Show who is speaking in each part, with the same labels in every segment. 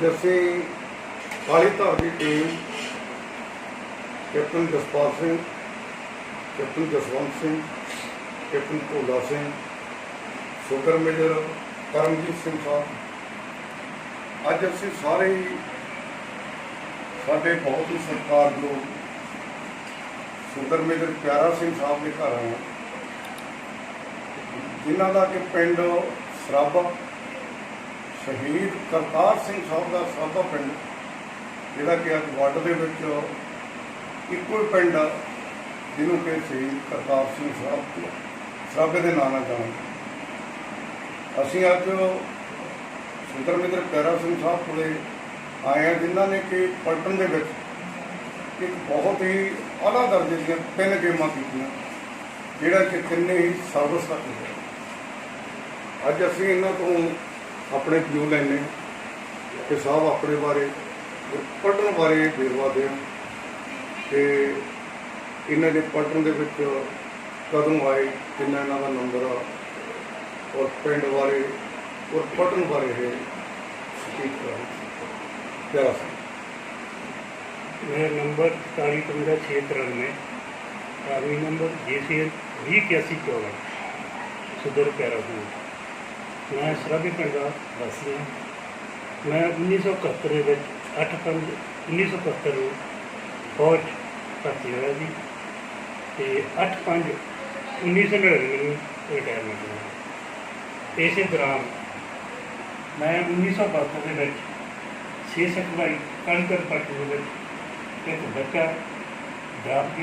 Speaker 1: ਅੱਜ ਅਸੀਂ ਕਾਲੀ ਧਾਰ ਦੀ team captain Jaspal Singh, captain Jaswant Singh, captain Bhola Singh sugar major Karamjit Singh Sahib. ਅੱਜ ਅਸੀਂ ਸਾਰੇ ਹੀ ਸਾਡੇ ਬਹੁਤ ਹੀ ਸਤਿਕਾਰਯੋਗ ਸੁਗਰ ਮੇਜਰ ਪਿਆਰਾ ਸਿੰਘ ਸਾਹਿਬ ਦੇ ਘਰ ਆਏ ਹਾਂ। ਜਿਨ੍ਹਾਂ ਦਾ ਕਿ ਪਿੰਡ ਸਰਾਭਾ ਸ਼ਹੀਦ ਕਰਤਾਰ ਸਿੰਘ ਸਾਹਿਬ ਦਾ ਸਰਾਭਾ ਪਿੰਡ, ਜਿਹੜਾ ਕਿ ਅੱਜ ਵਾਰਡ ਦੇ ਵਿੱਚ ਇੱਕੋ ਹੀ ਪਿੰਡ ਆ, ਜਿਹਨੂੰ ਕਿ ਸ਼ਹੀਦ ਕਰਤਾਰ ਸਿੰਘ ਸਾਹਿਬ ਸਰਾਭੇ ਦੇ ਨਾਂ ਨਾਲ ਜਾਣਦੇ ਅਸੀਂ ਅੱਜ ਸੁੰਦਰ ਮਿੱਤਰ ਪਿਆਰਾ ਸਿੰਘ ਸਾਹਿਬ ਕੋਲੇ ਆਏ ਹਾਂ, ਜਿਨ੍ਹਾਂ ਨੇ ਕਿ ਪਲਟਨ ਦੇ ਵਿੱਚ ਇੱਕ ਬਹੁਤ ਹੀ ਆਲਾ ਦਰਜੇ ਦੀਆਂ ਤਿੰਨ ਗੇਮਾਂ ਕੀਤੀਆਂ, ਜਿਹੜਾ ਕਿ ਤਿੰਨੇ ਹੀ ਸਰਵਿਸ ਤੱਕ ਹੋਏ ਅੱਜ ਅਸੀਂ ਇਹਨਾਂ ਤੋਂ ਆਪਣੇ ਕਿਉਂ ਲੈਣੇ ਕਿ ਸਾਹਿਬ ਆਪਣੇ ਬਾਰੇ ਪੜਨ ਬਾਰੇ ਬੇਰਵਾ ਦੇਣ। ਤੇ ਇਹਨਾਂ ਦੇ ਪੜਨ ਦੇ ਵਿੱਚ ਕਦੋਂ ਆਏ, ਕਿੰਨਾ ਇਹਨਾਂ ਦਾ ਨੰਬਰ ਆ, ਔਰ ਪਿੰਡ ਬਾਰੇ, ਔਰ ਪੜਨ ਬਾਰੇ ਹੈ ਠੀਕ ਕਰਾਂ
Speaker 2: ਜਰਾ ਮੇਰਾ ਨੰਬਰ 455693 ਕਾਰਵੀ ਨੰਬਰ ਜੀਸੀਐਲ 2081 ਚੌੜਾ ਸੁਦਰ ਪੈਰਾ ਹੂੰ ਮੈਂ ਸਰਾਭੇ ਪਿੰਡ ਦਾ ਵਾਸੀ ਹਾਂ। ਮੈਂ 1971 ਦੇ ਵਿੱਚ 85 1971 ਨੂੰ ਫੌਜ ਭਰਤੀ ਹੋਇਆ ਜੀ ਤੇ 85 1999 ਨੂੰ ਰਿਟਾਇਰਮੈਂਟ ਹੋਇਆ। ਇਸੇ ਦੌਰਾਨ ਮੈਂ 1972 ਦੇ ਵਿੱਚ ਸਿਹਤ ਭਾਈ ਕਣਕਰ ਪੱਟੀ ਦੇ ਵਿੱਚ ਇੱਕ ਬੱਚਾ ਡਾਬ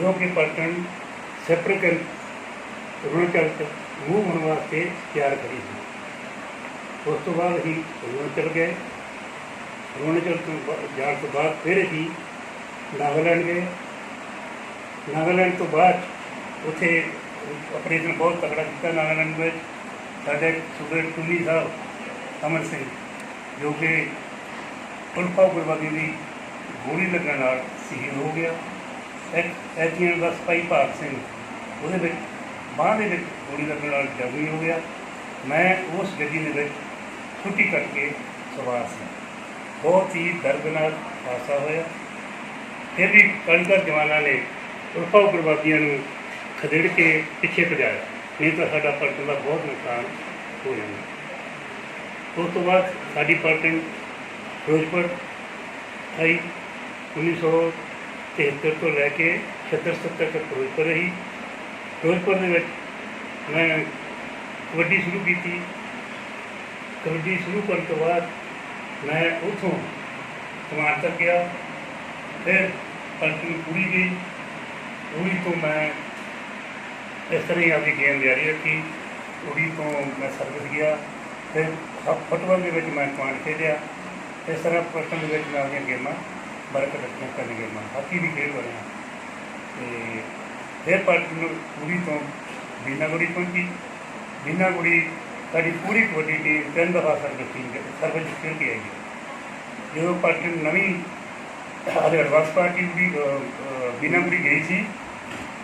Speaker 2: ਜੋ ਕਿ ਪਟਨ ਸੈਪਰਕਨ ਰੂਰਲ ਕਲਚਰ ਮੂੰਹ ਹੋਣ ਵਾਸਤੇ ਤਿਆਰ ਕਰੀ ਸੀ। ਉਸ ਤੋਂ ਬਾਅਦ ਹੀ ਰੁਣਚਲ ਗਏ। ਰੁਣਚਲ ਤੋਂ ਜਾਣ ਤੋਂ ਬਾਅਦ ਫਿਰ ਅਸੀਂ ਨਾਗਾਲੈਂਡ ਗਏ। ਨਾਗਾਲੈਂਡ ਤੋਂ ਬਾਅਦ ਉੱਥੇ ਆਪਰੇਸ਼ਨ ਬਹੁਤ ਤਕੜਾ ਕੀਤਾ ਨਾਗਾਲੈਂਡ ਵਿੱਚ। ਸਾਡੇ ਸੂਬੇ ਟੁੱਲੀ ਸਾਹਿਬ, ਅਮਰ ਸਿੰਘ, ਜੋ ਕਿ ਉਲਫਾ ਗੁਰਬਾਦੀ ਦੀ ਗੋਲੀ ਲੱਗਣ ਨਾਲ ਸ਼ਹੀਦ ਹੋ ਗਿਆ। ਇੱਕ ਐਜੀਐਨ ਦਾ ਸਪਾਈ ਭਾਗ ਸਿੰਘ, ਉਹਦੇ ਵਿੱਚ ਬਾਂਹ ਦੇ ਵਿੱਚ ਗੋਲੀ ਲੱਗਣ ਨਾਲ ਜ਼ਖਮੀ ਹੋ ਗਿਆ। ਮੈਂ ਉਸ ਗੱਡੀ ਦੇ ਵਿੱਚ ਛੁੱਟੀ ਕੱਟ ਕੇ ਸਵਾਰ ਸੀ। ਬਹੁਤ ਹੀ ਦਰਦਨਾਕ ਹਾਦਸਾ ਹੋਇਆ। ਫਿਰ ਵੀ ਕਣਕਰ ਜਵਾਨਾਂ ਨੇ ਉਲਫਾ ਉਗਰਵਾਦੀਆਂ ਨੂੰ ਖਦੇੜ ਕੇ ਪਿੱਛੇ ਭਜਾਇਆ। ਨਹੀਂ ਤਾਂ ਸਾਡਾ ਪਲਟਨ ਦਾ ਬਹੁਤ ਨੁਕਸਾਨ ਹੋ ਜਾਂਦਾ। ਉਸ ਤੋਂ ਬਾਅਦ ਸਾਡੀ ਪਲਟਨ ਫਿਰੋਜ਼ਪੁਰ ਆਈ। 1973 ਤੋਂ ਲੈ ਕੇ 76 ਤੱਕ ਫਿਰੋਜ਼ਪੁਰ ਰਹੀ। ਫਿਰੋਜ਼ਪੁਰ ਦੇ ਵਿੱਚ ਮੈਂ ਕਬੱਡੀ ਸ਼ੁਰੂ ਕੀਤੀ। ਕਬੱਡੀ ਸ਼ੁਰੂ ਕਰਨ ਤੋਂ ਬਾਅਦ ਮੈਂ ਉੱਥੋਂ ਕਮਾਂਡ ਤੱਕ ਗਿਆ ਫਿਰ ਪਲਟਨ ਪੂਰੀ ਗਈ। ਪੂਰੀ ਤੋਂ ਮੈਂ ਇਸ ਤਰ੍ਹਾਂ ਹੀ ਆਪਣੀ ਗੇਮ ਜਾਰੀ ਰੱਖੀ। ਪੂਰੀ ਤੋਂ ਮੈਂ ਸਰਵਿਸ ਗਿਆ। ਫਿਰ ਫੁ- ਫੁੱਟਬਾਲ ਦੇ ਵਿੱਚ ਮੈਂ ਕਮਾਂਡ ਖੇਡਿਆ। ਇਸ ਤਰ੍ਹਾਂ ਪਲਟਨ ਦੇ ਵਿੱਚ ਮੈਂ ਆਪਣੀਆਂ ਗੇਮਾਂ ਬਰਕਤ ਰੱਖੀਆਂ ਕਰਨ ਗੇਮਾਂ ਹਾਕੀ ਵੀ ਖੇਡ ਰਿਹਾ ਤੇ ਫਿਰ ਪਾਰਟੀ ਨੂੰ ਪੂਰੀ ਤੋਂ ਬੀਨਾਗੁੜੀ ਪਹੁੰਚੀ ਬੀਨਾਗੁੜੀ ਸਾਡੀ ਪੂਰੀ ਕਬੱਡੀ ਟੀਮ ਤਿੰਨ ਦਫਾ ਸਰਵਿਸ ਸਰਵਿਸ ਖੇਡ ਕੇ ਆਈ ਹੈ। ਜਦੋਂ ਪਲਟਨ ਨਵੀਂ ਹਾਲੇ ਐਡਵਾਂਸ ਪਾਰਟੀ ਵੀ ਬੀਨਾਗੁੜੀ ਗਈ ਸੀ,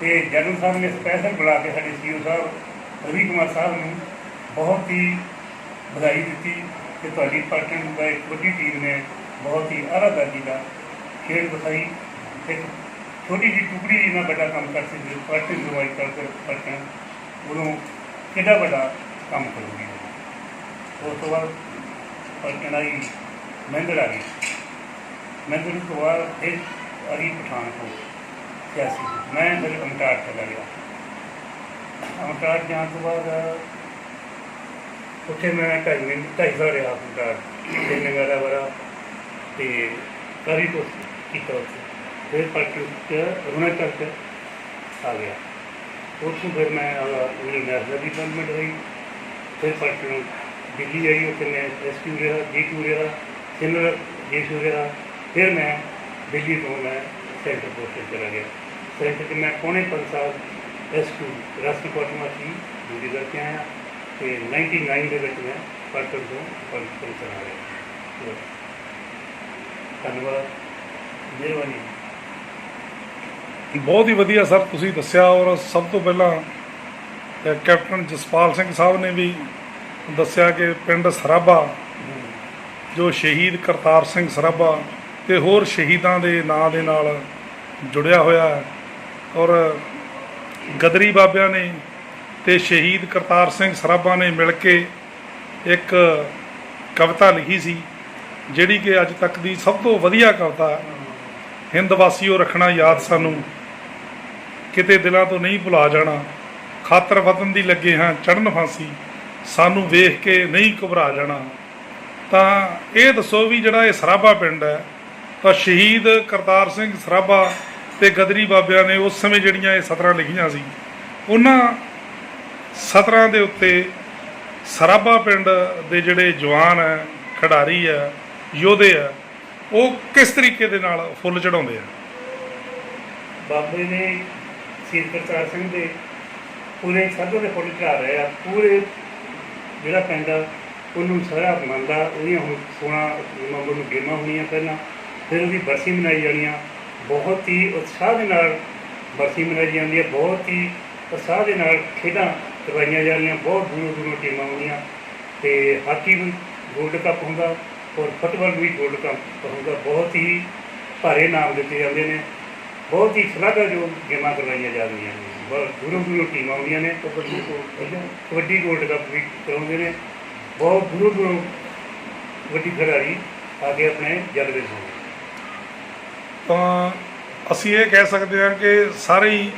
Speaker 2: ਤੇ ਜਨਰਲ ਸਾਹਿਬ ਨੇ ਸਪੈਸ਼ਲ ਬੁਲਾ ਕੇ ਸਾਡੇ ਸੀਓ ਸਾਹਿਬ, ਰਵੀ ਕੁਮਾਰ ਸਾਹਿਬ ਨੂੰ ਬਹੁਤ ਹੀ ਵਧਾਈ ਦਿੱਤੀ ਕਿ ਤੁਹਾਡੀ ਪਾਰਟੀ ਦਾ ਇੱਕ ਵੱਡੀ ਟੀਮ ਨੇ ਬਹੁਤ ਹੀ ਆਲਾ ਦਰਜੇ ਦਾ ਖੇਡ ਦਿਖਾਈ ਇੱਕ ਛੋਟੀ ਜਿਹੀ ਟੁਕੜੀ ਇਹਨਾਂ ਵੱਡਾ ਕੰਮ ਕਰ ਸਕਦੀ ਪਲਟਨ ਜੁਆਈ ਕਰਕੇ ਪਲਟਨ ਉਦੋਂ ਕਿੱਡਾ ਵੱਡਾ ਕੰਮ ਕਰੂਗੀ ਉਸ ਤੋਂ ਬਾਅਦ ਪਲਟਨ ਮਹਿੰਦਰ ਆ ਗਈ। ਮਹਿੰਦਰ ਤੋਂ ਬਾਅਦ ਫਿਰ ਅਰੀ ਪਠਾਨਕੋਟ ਸਿਆਸੀ। ਮੈਂ ਫਿਰ ਅਮਟਾਰ ਚਲਾ ਗਿਆ। ਅਮਟਾਰ ਜਾਣ ਤੋਂ ਬਾਅਦ ਉੱਥੇ ਮੈਂ ਢਾਈ ਮਹੀਨੇ ਢਾਈ ਸਾਲ ਰਿਹਾ ਅਮਟਾਰ ਤੇ ਨਗਰਾ ਵਰਾ ਤੇ ਕਾਫੀ ਕੁਛ ਕੀਤਾ ਉੱਥੇ। ਫਿਰ ਪਲਟਨ ਚ ਅਰੁਣਾਚਲ ਚ ਆ ਗਿਆ। ਉੱਥੋਂ ਫਿਰ ਮੈਂ ਮੇਰੀ ਨੈਸ਼ਨਲ ਡਿਵੈਲਪਮੈਂਟ ਹੋਈ ਫਿਰ ਪਲਟਨ ਦਿੱਲੀ ਆਈ, ਉੱਥੇ ਮੈਂ ਐਸਪੀ ਰਿਹਾ ਡੀ ਰਿਹਾ ਸਿਨਰ ਡੀ ਰਿਹਾ। ਫਿਰ ਮੈਂ ਦਿੱਲੀ ਤੋਂ ਮੈਂ ਸੈਂਟਰ ਪੋਸਟ ਚਲਾ ਗਿਆ। ਸੈਂਟਰ 'ਚ ਮੈਂ ਪੌਣੇ ਪੰਜ ਸਾਲ ਐਸਪੀ ਰਾਸ਼ਟਰੀ ਕੋਰਟ ਮਾਸੀ ਡਿਊਟੀ ਕਰਕੇ ਆਇਆ। ਤੇ 99 ਦੇ ਵਿੱਚ ਮੈਂ ਪਲਟਨ ਤੋਂ ਪਲਟਨ ਚਲਾ ਗਿਆ। ਧੰਨਵਾਦ। ਮਿਹਰਬਾਨੀ।
Speaker 3: ਬਹੁਤ ਹੀ ਵਧੀਆ ਸਰ, ਤੁਸੀਂ ਦੱਸਿਆ ਔਰ ਸਭ ਤੋਂ ਪਹਿਲਾਂ ਕੈਪਟਨ ਜਸਪਾਲ ਸਿੰਘ ਸਾਹਿਬ ਨੇ ਵੀ ਦੱਸਿਆ ਕਿ ਪਿੰਡ ਸਰਾਭਾ, ਜੋ ਸ਼ਹੀਦ ਕਰਤਾਰ ਸਿੰਘ ਸਰਾਭਾ ਤੇ ਹੋਰ ਸ਼ਹੀਦਾਂ ਦੇ ਨਾਂ ਦੇ ਨਾਲ ਜੁੜਿਆ ਹੋਇਆ ਹੈ ਔਰ ਗਦਰੀ ਬਾਬਿਆਂ ਨੇ ਤੇ ਸ਼ਹੀਦ ਕਰਤਾਰ ਸਿੰਘ ਸਰਾਭਾ ਨੇ ਮਿਲ ਕੇ ਇੱਕ ਕਵਿਤਾ ਲਿਖੀ ਸੀ, ਜਿਹੜੀ ਕਿ ਅੱਜ ਤੱਕ ਦੀ ਸਭ ਤੋਂ ਵਧੀਆ ਕਵਿਤਾ ਹੈ। ਹਿੰਦ ਵਾਸੀਓ ਰੱਖਣਾ ਯਾਦ ਸਾਨੂੰ। ਕਿਤੇ ਦਿਲਾਂ ਤੋਂ ਨਹੀਂ ਭੁਲਾ ਜਾਣਾ। ਖਾਤਰ ਵਤਨ ਦੀ ਲੱਗੇ ਹਾਂ ਚੜਨ ਫਾਂਸੀ। ਸਾਨੂੰ ਵੇਖ ਕੇ ਨਹੀਂ ਘਬਰਾ ਜਾਣਾ। ਤਾਂ ਇਹ ਦੱਸੋ ਵੀ ਜਿਹੜਾ ਇਹ ਸਰਾਭਾ ਪਿੰਡ ਹੈ, ਤਾਂ ਸ਼ਹੀਦ ਕਰਤਾਰ ਸਿੰਘ ਸਰਾਭਾ ਤੇ ਗਦਰੀ ਬਾਬਿਆਂ ਨੇ ਉਸ ਸਮੇਂ ਜਿਹੜੀਆਂ ਇਹ ਸਤਰਾਂ ਲਿਖੀਆਂ ਸੀ, ਉਹਨਾਂ ਸਤਰਾਂ ਦੇ ਉੱਤੇ ਸਰਾਭਾ ਪਿੰਡ ਦੇ ਜਿਹੜੇ ਜਵਾਨ ਹੈ, ਖਿਡਾਰੀ ਹੈ, ਯੋਧੇ ਹੈ, ਉਹ ਕਿਸ ਤਰੀਕੇ ਦੇ ਨਾਲ ਫੁੱਲ ਚੜਾਉਂਦੇ ਆ?
Speaker 2: ਬਾਬੇ ਨੇ ਸ਼ਹੀਦ ਕਰਤਾਰ ਸਿੰਘ ਦੇ। ਪੂਰੇ ਸਾਧੂ ਦੇ ਫੁੱਲ ਚੜਾ ਰਹੇ ਆ। ਪੂਰੇ ਜਿਹੜਾ ਪਿੰਡ ਆ, ਉਹਨੂੰ ਸਾਰਾ ਮੰਨਦਾ। ਉਹਦੀਆਂ ਹੁਣ ਸੋਣਾ ਮੰਗਲ ਨੂੰ ਗੇਮਾਂ ਹੋਣੀਆਂ ਪਹਿਲਾਂ। ਫਿਰ ਉਹਦੀ ਬਰਸੀ ਮਨਾਈ ਜਾਣੀ ਆ। ਬਹੁਤ ਹੀ ਉਤਸ਼ਾਹ ਦੇ ਨਾਲ ਬਰਸੀ ਮਨਾਈ ਜਾਂਦੀ ਹੈ ਬਹੁਤ ਹੀ ਉਤਸ਼ਾਹ ਦੇ ਨਾਲ ਖੇਡਾਂ ਕਰਵਾਈਆਂ ਜਾਣੀਆਂ ਬਹੁਤ ਦੂਰੋਂ ਦੂਰੋਂ ਟੀਮਾਂ ਆਉਂਦੀਆਂ। ਤੇ ਹਾਕੀ ਵੀ ਗੋਲਡ ਕੱਪ ਹੁੰਦਾ ਔਰ ਫੁੱਟਬਾਲ ਵੀ ਗੋਲਡ ਕੱਪ ਹੁੰਦਾ। ਬਹੁਤ ਹੀ ਭਾਰੇ ਨਾਮ ਦਿੱਤੇ ਜਾਂਦੇ ਨੇ। ਬਹੁਤ ਹੀ ਸ਼ਲਾਘਾਯੋਗ ਗੇਮਾਂ ਕਰਵਾਈਆਂ ਜਾਂਦੀਆਂ ਨੇ। ਬਹੁਤ ਦੂਰੋਂ ਦੂਰੋਂ ਟੀਮਾਂ ਆਉਂਦੀਆਂ ਨੇ, ਕਬੱਡੀ ਤੋਂ ਕਬੱਡੀ ਗੋਲਡ ਕੱਪ ਵੀ ਕਰਾਉਂਦੇ ਨੇ। ਬਹੁਤ ਦੂਰੋਂ ਦੂਰੋਂ ਵੱਡੀ ਖਿਡਾਰੀ ਆ ਕੇ ਆਪਣੇ ਜਲਵੇ ਹੋਣ।
Speaker 3: ਤਾਂ ਅਸੀਂ ਇਹ ਕਹਿ ਸਕਦੇ ਹਾਂ ਕਿ ਸਾਰੇ ਹੀ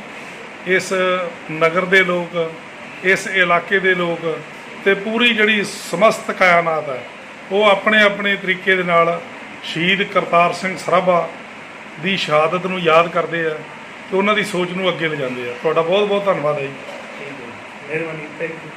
Speaker 3: ਇਸ ਨਗਰ ਦੇ ਲੋਕ, ਇਸ ਇਲਾਕੇ ਦੇ ਲੋਕ ਤੇ ਪੂਰੀ ਜਿਹੜੀ ਸਮਸਤ ਕਾਇਨਾਤ ਹੈ, ਉਹ ਆਪਣੇ ਆਪਣੇ ਤਰੀਕੇ ਦੇ ਨਾਲ ਸ਼ਹੀਦ ਕਰਤਾਰ ਸਿੰਘ ਸਰਾਭਾ ਦੀ ਸ਼ਹਾਦਤ ਨੂੰ ਯਾਦ ਕਰਦੇ ਆ ਤੇ ਉਹਨਾਂ ਦੀ ਸੋਚ ਨੂੰ ਅੱਗੇ ਲਿਜਾਂਦੇ ਆ। ਤੁਹਾਡਾ ਬਹੁਤ ਬਹੁਤ ਧੰਨਵਾਦ ਹੈ ਜੀ।
Speaker 2: ਠੀਕ ਹੈ ਮਿਹਰਬਾਨੀ। Thank you